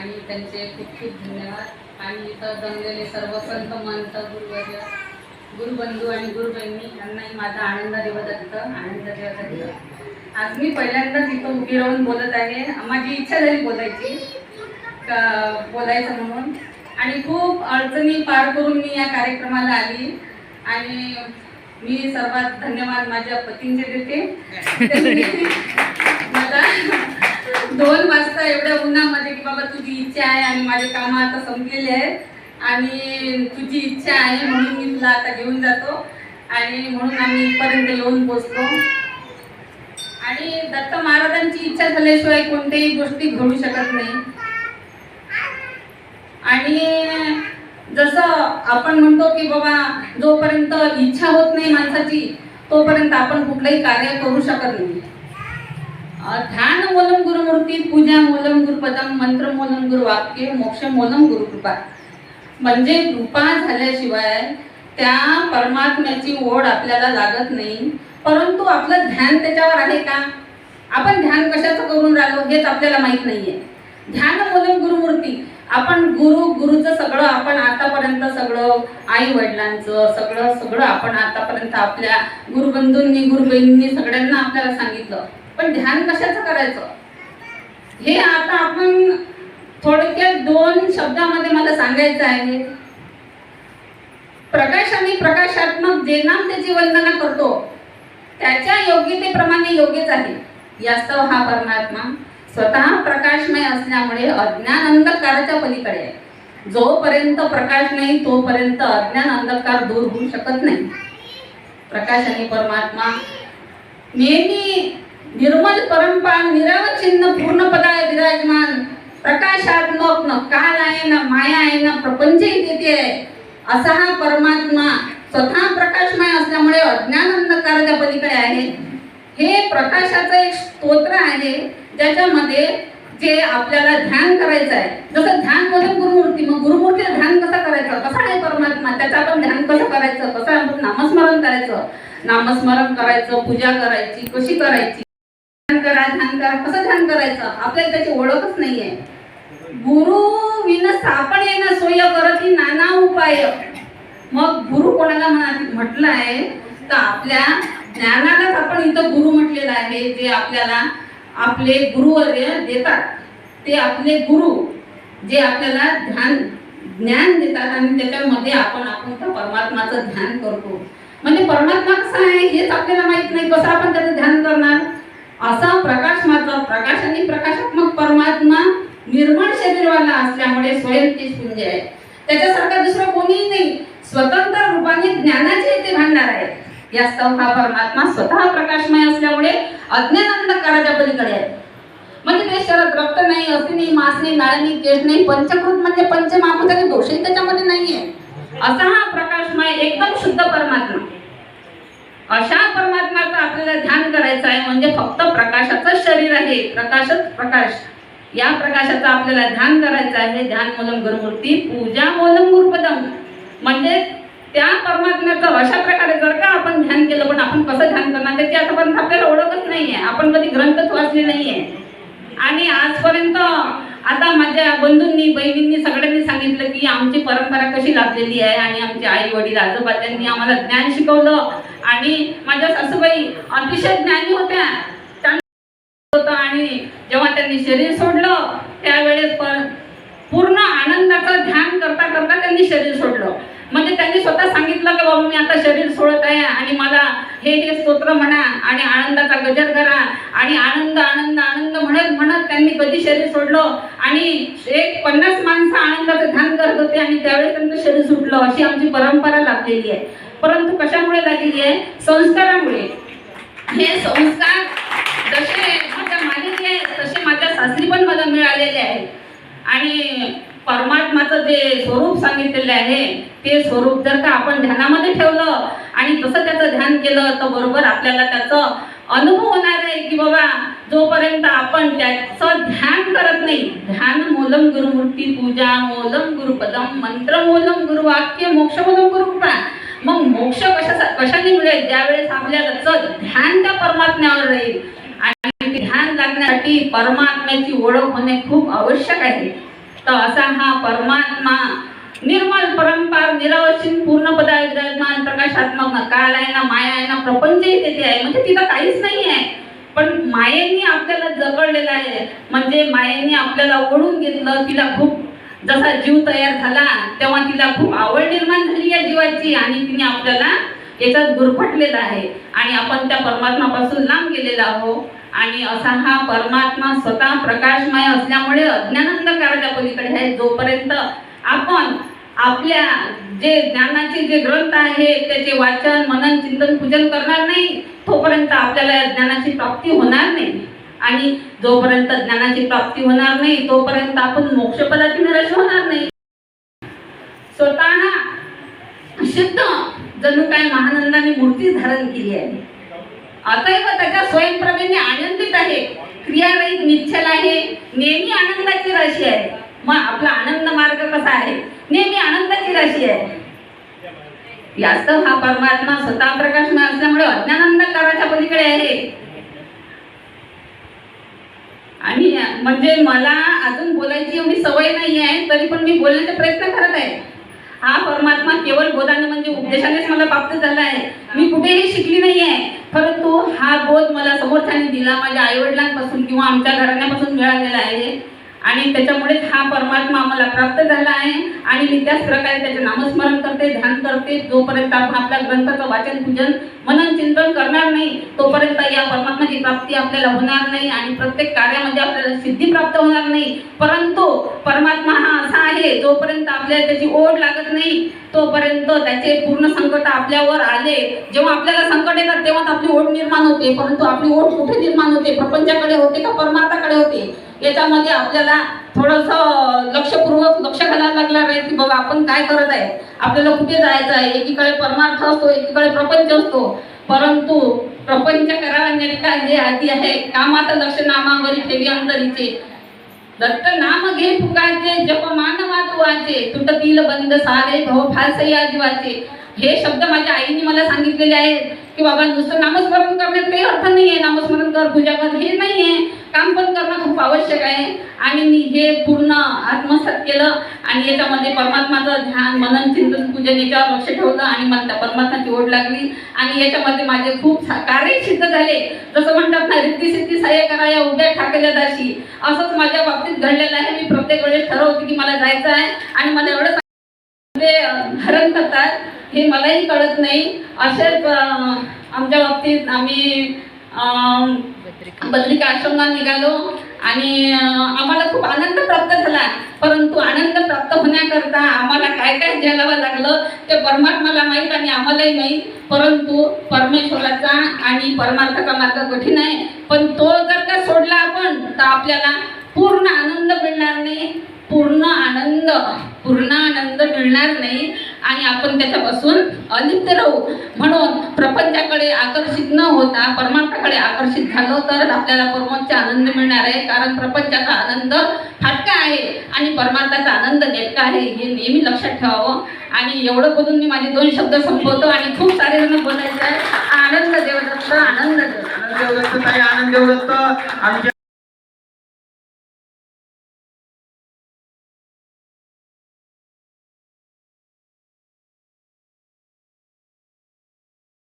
आणि त्यांचे खूप खूप धन्यवाद. आणि इथं जमलेले सर्व संत मंत गुरुवर्य गुरुबंधू आणि गुरुबहिणी यांनाही माझा आनंद देवदत्त आनंद देवदत्त. आज मी पहिल्यांदाच इथं उभी राहून बोलत आहे. माझी इच्छा झाली बोलायची का बोलायचं म्हणून. आणि खूप अडचणी पार करून मी या कार्यक्रमाला आली. आणि मी सर्वात धन्यवाद माझ्या पतींचे देते. दोन वाजता एवढ्या उन्हामध्ये की बाबा तुझी इच्छा आहे आणि माझे कामं आता संपलेले आहेत. आणि तुझी इच्छा आहे म्हणून मी तुला आता घेऊन जातो. आणि म्हणून आम्ही इथपर्यंत येऊन पोचतो. आणि दत्त महाराजांची इच्छा झाल्याशिवाय कोणत्याही गोष्टी घडू शकत नाही. आणि जसं आपण म्हणतो की बाबा जोपर्यंत इच्छा होत नाही माणसाची तोपर्यंत आपण कुठलंही कार्य करू शकत नाही. ध्यान मोलम गुरुमूर्ती पूजा मोलम गुरुपदम मंत्र मोलम गुरुवाक्य मोक्ष मोलम गुरुकृपा. म्हणजे कृपा झाल्याशिवाय त्या परमात्म्याची ओढ आपल्याला लागत नाही. परंतु आपलं ध्यान त्याच्यावर आहे का? आपण ध्यान कशाचं करून राहिलो हेच आपल्याला माहीत नाहीये. ध्यान मोलम गुरुमूर्ती. आपण गुरु गुरुचं सगळं आपण आतापर्यंत सगळं आई वडिलांचं सगळं सगळं आपण आतापर्यंत आपल्या गुरुबंधूंनी गुरुबहिणींनी सगळ्यांना आपल्याला सांगितलं. पण ध्यान कशाचं करायचं? हे आता आपण थोडक्यात दोन शब्दामध्ये मला सांगायचं आहे. प्रकाश आणि प्रकाशात्मक जे नाम त्याची वंदना करतो त्याच्या योग्यतेप्रमाणे योग्यच आहे. यास्तव हा परमात्मा स्वतः प्रकाशमय असल्यामुळे अज्ञान अंधकाराच्या पलीकडे आहे. जोपर्यंत प्रकाश नाही तोपर्यंत अज्ञान अंधकार दूर होऊ शकत नाही. प्रकाश आणि परमात्मा नेहमी निर्मल परंपान निरावचिन्न पूर्णपदाय विराजमान प्रकाशात्मक न काल आहे ना माया आहे ना प्रपंच तेथे आहे असा हा परमात्मा स्वतः प्रकाशमय असल्यामुळे अज्ञान अंधकाराच्या पलीकडे आहे. हे प्रकाशाचं एक स्तोत्र आहे ज्याच्यामध्ये जे आपल्याला ध्यान करायचं आहे. जसं ध्यान मधून गुरुमूर्ती मग गुरुमूर्तीला ध्यान कसं करायचं? कसा आहे परमात्मा? त्याचं आपण ध्यान कसं करायचं? कसं आपण नामस्मरण करायचं? नामस्मरण करायचं पूजा करायची कशी करायची? करा ध्यान करा. कसं ध्यान करायचं? आपल्याला त्याची ओळखच नाहीये. गुरु विन सापण येणं सोय करत ही नाना उपाय. मग गुरु कोणाला म्हणा म्हटलं आहे तर आपल्या ज्ञानालाच आपण इथं गुरु म्हटलेलं आहे जे आपल्याला आपले गुरुवर्य देतात. ते आपले गुरु जे आपल्याला ध्यान ज्ञान देतात आणि त्याच्यामध्ये आपण आपण त्या परमात्माचं ध्यान करतो. म्हणजे परमात्मा कसा आहे हेच आपल्याला माहीत नाही. कसं आपण त्याचं ध्यान करणार? असा प्रकाश मात्र प्रकाश आणि प्रकाशात्मक परमात्मा निर्मळ शरीरवाला असल्यामुळे स्वयं ती शून्य आहे. त्याच्यासारखा दुसरं कोणीही नाही. स्वतंत्र रूपाने ज्ञानाचे ते भांडार आहे. स्तंभ हा परमात्मा स्वतः प्रकाशमय असल्यामुळे अज्ञान अंधकाराच्या पलीकडे आहे. म्हणजे ते शरद रक्त नाही असे नाही मास नाही नाळ नाही केश नाही पंचकृत म्हणजे पंचमहाभूताचे दोषही त्याच्यामध्ये नाहीये. असा हा प्रकाशमय एकदम शुद्ध परमात्मा. अशा परमात्म्याचं आपल्याला ध्यान करायचं आहे म्हणजे फक्त प्रकाशाचं शरीर आहे. प्रकाशच प्रकाश. या प्रकाशाचं आपल्याला ध्यान करायचं आहे. ध्यान मोलम गुरुमूर्ती पूजा मोलम गुरुपदम. म्हणजे त्या परमात्म्याचं अशा प्रकारे जर का आपण ध्यान केलं पण आपण कसं ध्यान करणार? त्याची आतापर्यंत आपल्याला ओळखच नाहीये. आपण कधी ग्रंथच वाचले नाहीये. आणि आजपर्यंत आता माझ्या बंधूंनी बहिणींनी सगळ्यांनी सांगितलं की आमची परंपरा कशी लाभलेली आहे. आणि आमचे आई वडील आजोबा त्यांनी आम्हाला ज्ञान शिकवलं. आणि माझ्या सासूबाई अतिशय ज्ञानी होत्या. होतं आणि जेव्हा त्यांनी शरीर सोडलं त्यावेळेस पण पूर्ण आनंदाचं ध्यान करता करता त्यांनी शरीर सोडलं. म्हणजे त्यांनी स्वतः सांगितलं की बाबा मी आता शरीर सोडत आहे आणि मला हे हे स्तोत्र म्हणा आणि आनंदाचा गजर करा आणि आनंद आनंद आनंद म्हणत म्हणत त्यांनी कधी शरीर सोडलं आणि एक पन्नास माणसं आनंदाचं ध्यान करत होते आणि त्यावेळेस त्यांचं शरीर सुटलं अशी आमची परंपरा लाभलेली आहे. परंतु कशामुळे झालेली आहे? संस्कारामुळे. हे संस्कार जसे माझ्या मालिके तसे माझ्या सासरी पण मला मिळालेले आहेत. आणि परमात्माचं जे स्वरूप सांगितलेलं आहे ते स्वरूप जर का आपण ध्यानामध्ये ठेवलं आणि तसं त्याचं ध्यान केलं तर बरोबर आपल्याला त्याचं अनुभव होणार आहे की बाबा जोपर्यंत आपण त्याचं ध्यान करत नाही ध्यान मोलम गुरुमूर्ती पूजा मोलम गुरुपदम मंत्र मोलम गुरुवाक्य मोक्ष मोलम गुरुकृपा मग मोक्ष कशा कशाने मिळेल? ज्यावेळेस आपल्याला ध्यान त्या परमात्म्यावर राहील. आणि ध्यान लागण्यासाठी परमात्म्याची ओळख होणे खूप आवश्यक आहे. तर असा हा परमात्मा निर्मल परंपार निरवशीन पूर्ण पदा विराजमान प्रकाशात्मक ना काल आहे ना माया आहे ना प्रपंचही तेथे आहे. म्हणजे तिथं काहीच नाही आहे. पण मायेने आपल्याला जगडलेलं आहे. म्हणजे मायेने आपल्याला ओढून घेतलं तिला खूप जसा जीव तयार झाला तेव्हा तिला खूप आवड निर्माण झाली या जीवाची आणि तिने आपल्याला याच्यात गुरफटलेला आहे. आणि आपण त्या परमात्मापासून लांब गेलेला आहो आणि असा हा परमात्मा स्वतः प्रकाशमय असल्यामुळे अज्ञानंदकाराच्या पलीकडे आहे. जोपर्यंत आपण आपल्या जे ज्ञानाचे जे ग्रंथ आहे त्याचे वाचन मनन चिंतन पूजन करणार नाही तोपर्यंत आपल्याला या ज्ञानाची प्राप्ती होणार नाही. आणि जोपर्यंत ज्ञानाची प्राप्ती होणार नाही तोपर्यंत आपण मोक्षपदाची निराश होणार नाही. स्वतः सिद्ध जणू काय महानंदाने मूर्ती धारण केली आहे. अतैव त्याच्या स्वयंप्रभेने आनंदित आहे. क्रियारहित निश्चल आहे. नेहमी आनंदाची राशी आहे. मग आपला आनंद मार्ग कसा आहे? नेहमी आनंदाची राशी आहे. यास्तव हा परमात्मा स्वतः प्रकाशमय असल्यामुळे अज्ञानंद कराच्या पलीकडे आहे आणि म्हणजे मला अजून बोलायची एवढी सवय नाही आहे तरी पण मी बोलण्याचा प्रयत्न करत आहे. हा परमात्मा केवळ बोधाने म्हणजे उपदेशानेच मला प्राप्त झाला आहे. मी कुठेही शिकली नाही आहे परंतु हा बोध मला समोरच्याने दिला माझ्या आईवडिलांपासून किंवा आमच्या घराण्यापासून मिळालेला आहे. आणि त्याच्यामुळेच हा परमात्मा आम्हाला प्राप्त झाला आहे. आणि मी त्याच प्रकारे त्याचे नामस्मरण करते ध्यान करते. जोपर्यंत आपण आपल्या ग्रंथाचं वाचन पूजन मनन चिंतन करणार नाही तोपर्यंत या परमात्माची प्राप्ती आपल्याला होणार नाही आणि प्रत्येक कार्यामध्ये आपल्याला सिद्धी प्राप्त होणार नाही. परंतु परमात्मा हा असा आहे जोपर्यंत आपल्याला त्याची ओढ लागत नाही तोपर्यंत त्याचे पूर्ण संकट आपल्यावर आले. जेव्हा आपल्याला संकट येतात तेव्हाच आपली ओढ निर्माण होते. परंतु आपली ओढ कुठे निर्माण होते? प्रपंचाकडे होते का परमार्थाकडे होते? याच्यामध्ये आपल्याला थोडस लक्षपूर्वक लक्ष घालायला लागणार आहे की बाबा आपण काय करत आहे? आपल्याला कुठे जायचं आहे? एकीकडे परमार्थ असतो एकीकडे प्रपंच असतो. परंतु प्रपंच करावयाने काय जे आधी आहे? कामात लक्ष नामावरी ठेवी अंतरीचे. दत्त नाम घे फुकाचे जप मानवा तुवाचे तुटतील बंद सारे भव फालसई आजीवाचे. हे शब्द माझ्या आईने मला सांगितलेले आहेत की बाबा नुसतं नामस्मरण करण्यात काही अर्थ नाही आहे नामस्मरण कर पूजा कर हे नाही आहे काम पण करणं खूप आवश्यक आहे. आणि मी हे पूर्ण आत्मसात केलं आणि याच्यामध्ये परमात्माचं ध्यान मनन चिंतन पूजन याच्यावर लक्ष ठेवलं आणि मला त्या परमात्माची ओढ लागली. आणि याच्यामध्ये माझे खूप सा- कार्य सिद्ध झाले. जसं म्हणतात ना रिद्धी सिद्धी सहाय्य करा या उभ्या ठाकल्या दाशी. असंच माझ्या बाबतीत घडलेलं आहे. मी प्रत्येक वेळेस ठरवते की मला जायचं आहे. आणि मला एवढं धरण करतात. हे मलाही कळत नाही. अशाच आमच्या बाबतीत आम्ही अं, बद्रिका निघालो आणि आम्हाला खूप आनंद प्राप्त झाला. परंतु आनंद प्राप्त होण्याकरता आम्हाला काय काय झेलावं लागलं ते परमात्माला माहीत आणि आम्हालाही माहीत. परंतु परमेश्वराचा आणि परमार्थाचा मार्ग कठीण आहे. पण तो जर का सोडला आपण तर आपल्याला पूर्ण आनंद मिळणार नाही. पूर्ण आनंद पूर्ण आनंद मिळणार नाही. आणि आपण त्याच्यापासून अलिप्त राहू. म्हणून प्रपंचाकडे आकर्षित न होता परमार्थाकडे आकर्षित झालो तरच आपल्याला परमार्थचा आनंद मिळणार आहे. कारण प्रपंचाचा आनंद फाटका आहे आणि परमार्थाचा आनंद नेटका आहे हे नेहमी लक्षात ठेवावं. आणि एवढं बोलून मी माझे दोन शब्द संपवतो आणि खूप सारे जण बोलायचं आहे. आनंद देवदत्त आनंद देवदत्त. आनंद देवदत्त आनंद देवदत्त. आमच्या